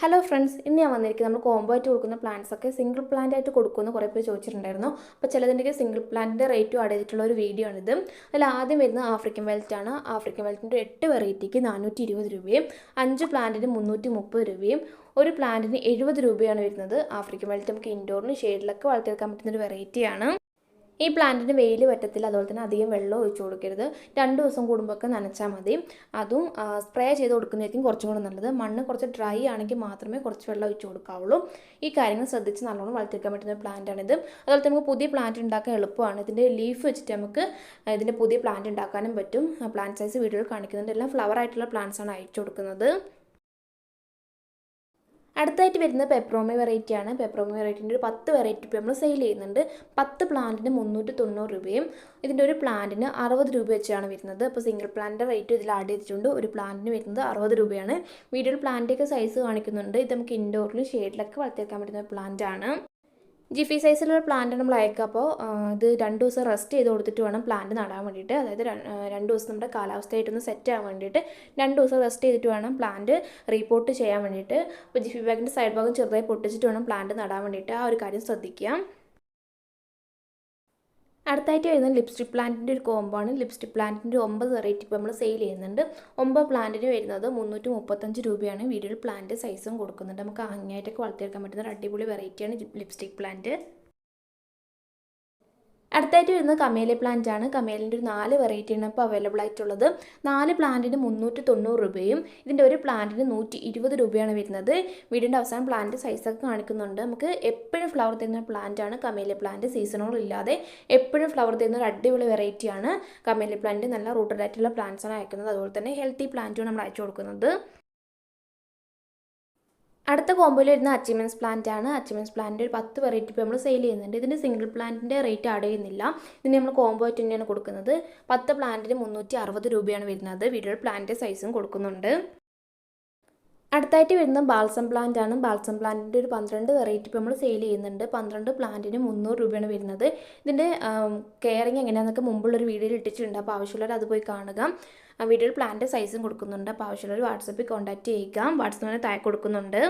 Hello friends ഇന്ന് ഞാൻ വന്നിരിക്കുന്നത് നമ്മൾ കോംബോ ആയിട്ട് കൊടുക്കുന്ന പ്ലാന്റ്സ് ഒക്കെ സിംഗിൾ പ്ലാന്റ് ആയിട്ട് കൊടുക്കുമെന്ന് കുറേ പേര് ചോദിച്ചിട്ടുണ്ടായിരുന്നു. അപ്പോൾ ചിലതിന്റെ സിംഗിൾ പ്ലാന്റിന്റെ റേറ്റ് ആഡ് ചെയ്തിട്ടുള്ള ഒരു വീഡിയോ ആണിത്. അതിൽ ആദ്യം വരുന്നത് ആഫ്രിക്കൻ വെൽറ്റ് ആണ്. ആഫ്രിക്കൻ വെൽറ്റിന്റെ എട്ട് വെറൈറ്റിക്ക് നാനൂറ്റി ഇരുപത് രൂപയും അഞ്ച് പ്ലാന്റിന് മുന്നൂറ്റി മുപ്പത് രൂപയും ഒരു പ്ലാന്റിന് എഴുപത് രൂപയാണ് വരുന്നത്. ആഫ്രിക്കൻ വെൽറ്റ് നമുക്ക് ഇൻഡോറിന് ഷെയ്ഡിലൊക്കെ വളർത്തിയെടുക്കാൻ പറ്റുന്ന ഒരു വെറൈറ്റിയാണ് ഈ പ്ലാന്റിന് വെയിൽ പറ്റത്തില്ല അതുപോലെ തന്നെ അധികം വെള്ളം ഒഴിച്ചു കൊടുക്കരുത്. രണ്ട് ദിവസം കൂടുമ്പോഴൊക്കെ നനച്ചാൽ മതി. അതും സ്പ്രേ ചെയ്ത് കൊടുക്കുന്നതായിരിക്കും കുറച്ചും കൂടെ നല്ലത്. മണ്ണ് കുറച്ച് ഡ്രൈ ആണെങ്കിൽ മാത്രമേ കുറച്ച് വെള്ളം ഒഴിച്ചു കൊടുക്കാവുള്ളൂ. ഈ കാര്യങ്ങൾ ശ്രദ്ധിച്ച് നല്ലോണം വളർത്തിയെടുക്കാൻ പറ്റുന്ന പ്ലാന്റാണിത് അതുപോലെ നമുക്ക് പുതിയ പ്ലാന്റ് ഉണ്ടാക്കാൻ എളുപ്പമാണ്. ഇതിന്റെ ലീഫ് വെച്ചിട്ട് നമുക്ക് ഇതിന്റെ പുതിയ പ്ലാന്റ് ഉണ്ടാക്കാനും പറ്റും. പ്ലാന്റ് സൈസ് വീഡിയോയിൽ കാണിക്കുന്നുണ്ട്. എല്ലാം ഫ്ലവർ ആയിട്ടുള്ള പ്ലാന്റ്സാണ് അയച്ചു കൊടുക്കുന്നത്. അടുത്തായിട്ട് വരുന്നത് പെപ്രോമി വെറൈറ്റിയാണ് പെപ്രോമി വെറൈറ്റിന്റെ ഒരു പത്ത് വെറൈറ്റി ഇപ്പോൾ നമ്മൾ സെയിൽ ചെയ്യുന്നുണ്ട്. പത്ത് പ്ലാന്റിന് മുന്നൂറ്റി തൊണ്ണൂറ് രൂപയും ഇതിന്റെ ഒരു പ്ലാന്റിന് അറുപത് രൂപ വെച്ചാണ് വരുന്നത്. അപ്പോൾ സിംഗിൾ പ്ലാന്റിന്റെ റേറ്റ് ഇതിൽ ആഡ് ചെയ്തിട്ടുണ്ട്. ഒരു പ്ലാന്റിന് വരുന്നത് അറുപത് രൂപയാണ്. വീഡിയോയിൽ പ്ലാന്റൊക്കെ സൈസ് കാണിക്കുന്നുണ്ട്. ഇത് നമുക്ക് ഇൻഡോറിലും ഷെയ്ഡിലൊക്കെ വളർത്തിയെടുക്കാൻ പറ്റുന്ന പ്ലാന്റ് ആണ്. ജിഫി സൈസിലുള്ള പ്ലാന്റ് നമ്മൾ അയക്കുക. അപ്പോൾ ഇത് രണ്ട് ദിവസം റെസ്റ്റ് ചെയ്ത് കൊടുത്തിട്ട് വേണം പ്ലാന്റ് നടാൻ വേണ്ടിയിട്ട്. അതായത് രണ്ട് ദിവസം നമ്മുടെ കാലാവസ്ഥയായിട്ടൊന്ന് സെറ്റ് ആകാൻ വേണ്ടിയിട്ട് രണ്ട് ദിവസം റെസ്റ്റ് ചെയ്തിട്ട് വേണം പ്ലാന്റ് റീപോർട്ട് ചെയ്യാൻ വേണ്ടിയിട്ട്. അപ്പോൾ ജിഫി ബാഗിന്റെ സൈഡ് ഭാഗം ചെറുതായി പൊട്ടിച്ചിട്ട് വേണം പ്ലാന്റ് നടാൻ വേണ്ടിയിട്ട്. ആ ഒരു കാര്യം ശ്രദ്ധിക്കുക. അടുത്തായിട്ട് വരുന്നത് ലിപ്സ്റ്റിക് പ്ലാന്റിന്റെ ഒരു കോംബോ ആണ്. ലിപ്സ്റ്റിക് പ്ലാന്റിന്റെ ഒമ്പത് വെറൈറ്റി ഇപ്പോൾ നമ്മൾ സെയിൽ ചെയ്യുന്നുണ്ട്. ഒമ്പത് പ്ലാന്റിന് വരുന്നത് മുന്നൂറ്റി മുപ്പത്തഞ്ച് രൂപയാണ്. വീഡിയോയിൽ പ്ലാന്റ് സൈസും കൊടുക്കുന്നുണ്ട്. നമുക്ക് ആങ്ങായിട്ടൊക്കെ വളർത്തിയെടുക്കാൻ പറ്റുന്ന ഒരു അടിപൊളി വെറൈറ്റിയാണ് ലിപ്സ്റ്റിക് പ്ലാന്റ് അടുത്തായിട്ട് വരുന്നത് കമേലി പ്ലാന്റ് ആണ്. കമേലിന്റെ ഒരു നാല് വെറൈറ്റിയാണ് ഇപ്പോൾ അവൈലബിൾ ആയിട്ടുള്ളത്. നാല് പ്ലാന്റിന് മുന്നൂറ്റി തൊണ്ണൂറ് രൂപയും ഇതിന്റെ ഒരു പ്ലാന്റിന് നൂറ്റി ഇരുപത് രൂപയാണ് വരുന്നത്. വീടിന്റെ അവസാനം പ്ലാന്റ് സൈസൊക്കെ കാണിക്കുന്നുണ്ട്. നമുക്ക് എപ്പോഴും ഫ്ലവർ തരുന്ന പ്ലാന്റ് ആണ് കമേലി പ്ലാന്റ് സീസണുകളില്ലാതെ എപ്പോഴും ഫ്ലവർ തരുന്ന ഒരു അടിപൊളി വെറൈറ്റിയാണ് കമേലി പ്ലാന്റ് നല്ല റൂട്ടഡ് ആയിട്ടുള്ള പ്ലാന്റ്സാണ് അയക്കുന്നത്. അതുപോലെ തന്നെ ഹെൽത്തി പ്ലാന്റും നമ്മൾ അയച്ചു കൊടുക്കുന്നത്. അടുത്ത കോമ്പോയിൽ വരുന്ന അച്ചീവ്മെന്റ്സ് പ്ലാന്റ് ആണ്. അച്ചീവ്മെന്റ്സ് പ്ലാന്റ് ഒരു പത്ത് വെറൈറ്റി ഇപ്പോൾ നമ്മൾ സെയിൽ ചെയ്യുന്നുണ്ട്. ഇതിന്റെ സിംഗിൾ പ്ലാന്റിന്റെ റേറ്റ് ആഡ് ചെയ്യുന്നില്ല. ഇതിന് നമ്മൾ കോംബോ ആയിട്ട് തന്നെയാണ് കൊടുക്കുന്നത്. പത്ത് പ്ലാന്റിന് മുന്നൂറ്റി അറുപത് രൂപയാണ് വരുന്നത്. വീഡിയോയിൽ പ്ലാന്റ് സൈസും കൊടുക്കുന്നുണ്ട്. അടുത്തായിട്ട് വരുന്ന ബാൽസം പ്ലാന്റ് ആണ്. ബാൽസം പ്ലാന്റിന്റെ ഒരു പന്ത്രണ്ട് വെറൈറ്റി ഇപ്പോൾ നമ്മൾ സെയിൽ ചെയ്യുന്നുണ്ട്. പന്ത്രണ്ട് പ്ലാന്റിന് മുന്നൂറ് രൂപയാണ് വരുന്നത്. ഇതിന്റെ കെയറിങ് എങ്ങനെയാണെന്നൊക്കെ മുമ്പുള്ളൊരു വീഡിയോയിൽ ഇട്ടിട്ടുണ്ട്. അപ്പോൾ ആവശ്യമുള്ളവർ അത് പോയി കാണുക. വീഡിയോയിൽ പ്ലാന്റ് സൈസും കൊടുക്കുന്നുണ്ട്. അപ്പോൾ ആവശ്യമുള്ളവർ വാട്സപ്പിൽ കോൺടാക്റ്റ് ചെയ്യുക. വാട്സപ്പിൽ താഴെ കൊടുക്കുന്നുണ്ട്.